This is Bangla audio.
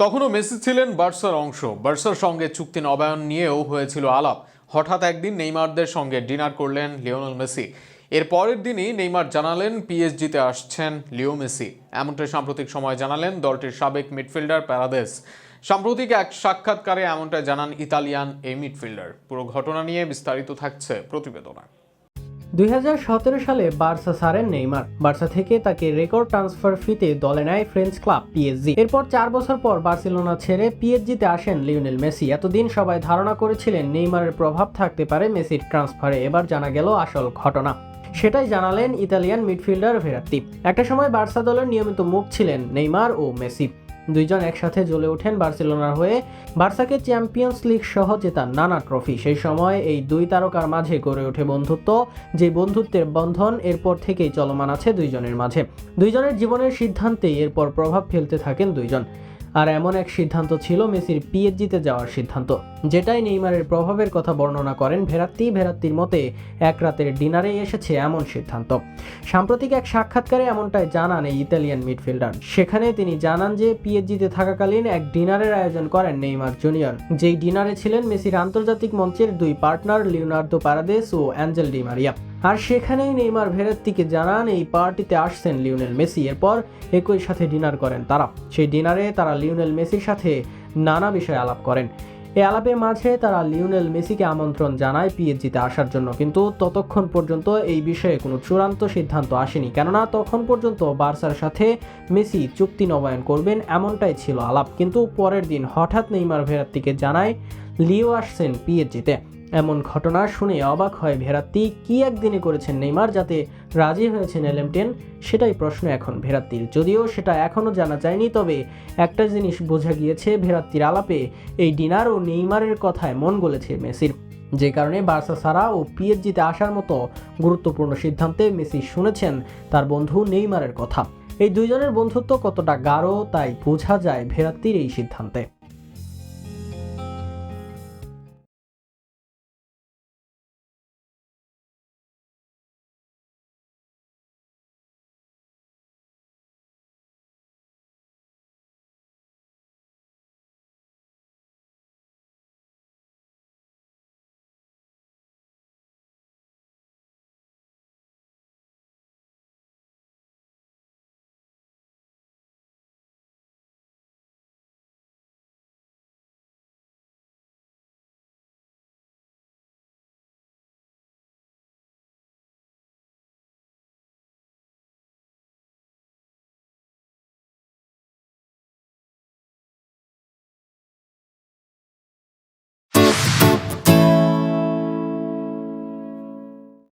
তখনও মেসি ছিলেন বার্সার অংশ। বার্সার সঙ্গে চুক্তি নবায়ন নিয়েও হয়েছিল আলাপ। হঠাৎ একদিন নেইমারদের সঙ্গে ডিনার করলেন লিওনেল মেসি। এর পরের দিনই নেইমার জানালেন পিএসজিতে আসছেন লিও মেসি। এমনটাই সাম্প্রতিক সময় জানালেন দলটির সাবেক মিডফিল্ডার প্যারাদেস। সাম্প্রতিক এক সাক্ষাৎকারে এমনটা জানান ইতালিয়ান এই মিডফিল্ডার। পুরো ঘটনা নিয়ে বিস্তারিত থাকছে প্রতিবেদনা। দুই হাজার সতেরো সালে বার্সা ছাড়েন নেইমার। বার্সা থেকে তাকে রেকর্ড ট্রান্সফার ফিতে দলে নেয় ফ্রেঞ্চ ক্লাব পিএসজি। এরপর চার বছর পর বার্সেলোনা ছেড়ে পিএসজিতে আসেন লিওনেল মেসি। এতদিন সবাই ধারণা করেছিলেন নেইমারের প্রভাব থাকতে পারে মেসির ট্রান্সফারে। এবার জানা গেল আসল ঘটনা। সেটাই জানালেন ইতালিয়ান মিডফিল্ডার ভেরাত্তি। একটা সময় বার্সা দলের নিয়মিত মুখ ছিলেন নেইমার ও মেসি। দুইজন একসাথে জ্বলে ওঠেন বার্সেলোনার হয়ে। বার্সাকে চ্যাম্পিয়ন্স লিগ সহ জেতার নানা ট্রফি। সেই সময় এই দুই তারকার মাঝে গড়ে ওঠে বন্ধুত্ব, যে বন্ধুত্বের বন্ধন এরপর থেকেই চলমান আছে দুইজনের মাঝে। দুইজনের জীবনের সিদ্ধান্তেই এরপর প্রভাব ফেলতে থাকেন দুইজন। আর এমন এক সিদ্ধান্ত ছিল মেসির পিএইচজিতে যাওয়ার সিদ্ধান্ত, যেটাই নেইমারের প্রভাবের কথা বর্ণনা করেন ভেরাত্তি ভেরাত্তির মতে, এক রাতের ডিনারে এসেছে এমন সিদ্ধান্ত। সাম্প্রতিক এক সাক্ষাৎকারে এমনটাই জানান এই ইতালিয়ান মিডফিল্ডার। সেখানে তিনি জানান যে পিএইচজিতে থাকাকালীন এক ডিনারের আয়োজন করেন নেইমার জুনিয়র। যেই ডিনারে ছিলেন মেসির আন্তর্জাতিক মঞ্চের দুই পার্টনার লিওনার্দো প্যারাদেস ও অ্যাঞ্জেল ডি মারিয়া। আর সেখানেই নেইমার ভেরাত্তিকে জানান, এই পার্টিতে আসছেন লিওনেল মেসি। এরপর একই সাথে ডিনার করেন তারা। সেই ডিনারে তারা লিওনেল মেসির সাথে নানা বিষয়ে আলাপ করেন। এই আলাপের মাঝে তারা লিওনেল মেসিকে আমন্ত্রণ জানায় পিএইচজিতে আসার জন্য। কিন্তু ততক্ষণ পর্যন্ত এই বিষয়ে কোনো চূড়ান্ত সিদ্ধান্ত আসেনি। কেননা তখন পর্যন্ত বার্সার সাথে মেসি চুক্তি নবায়ন করবেন এমনটাই ছিল আলাপ। কিন্তু পরের দিন হঠাৎ নেইমার ভেরাত্তিকে জানায়, লিও আসছেন পিএইচজিতে এমন ঘটনা শুনে অবাক হয় ভেরাত্তি। কি একদিনে করেছেন নেইমার যাতে রাজি হয়েছেন এলএম টেন সেটাই প্রশ্ন এখন ভেরাত্তির। যদিও সেটা এখনও জানা যায়নি, তবে একটা জিনিস বোঝা গিয়েছে ভেরাত্তির আলাপে। এই ডিনার ও নেইমারের কথায় মন গলেছে মেসির। যে কারণে বার্সা সারা ও পিএইচজিতে আসার মতো গুরুত্বপূর্ণ সিদ্ধান্তে মেসি শুনেছেন তার বন্ধু নেইমারের কথা। এই দুইজনের বন্ধুত্ব কতটা গাঢ়, তাই বোঝা যায় ভেরাত্তির এই সিদ্ধান্তে।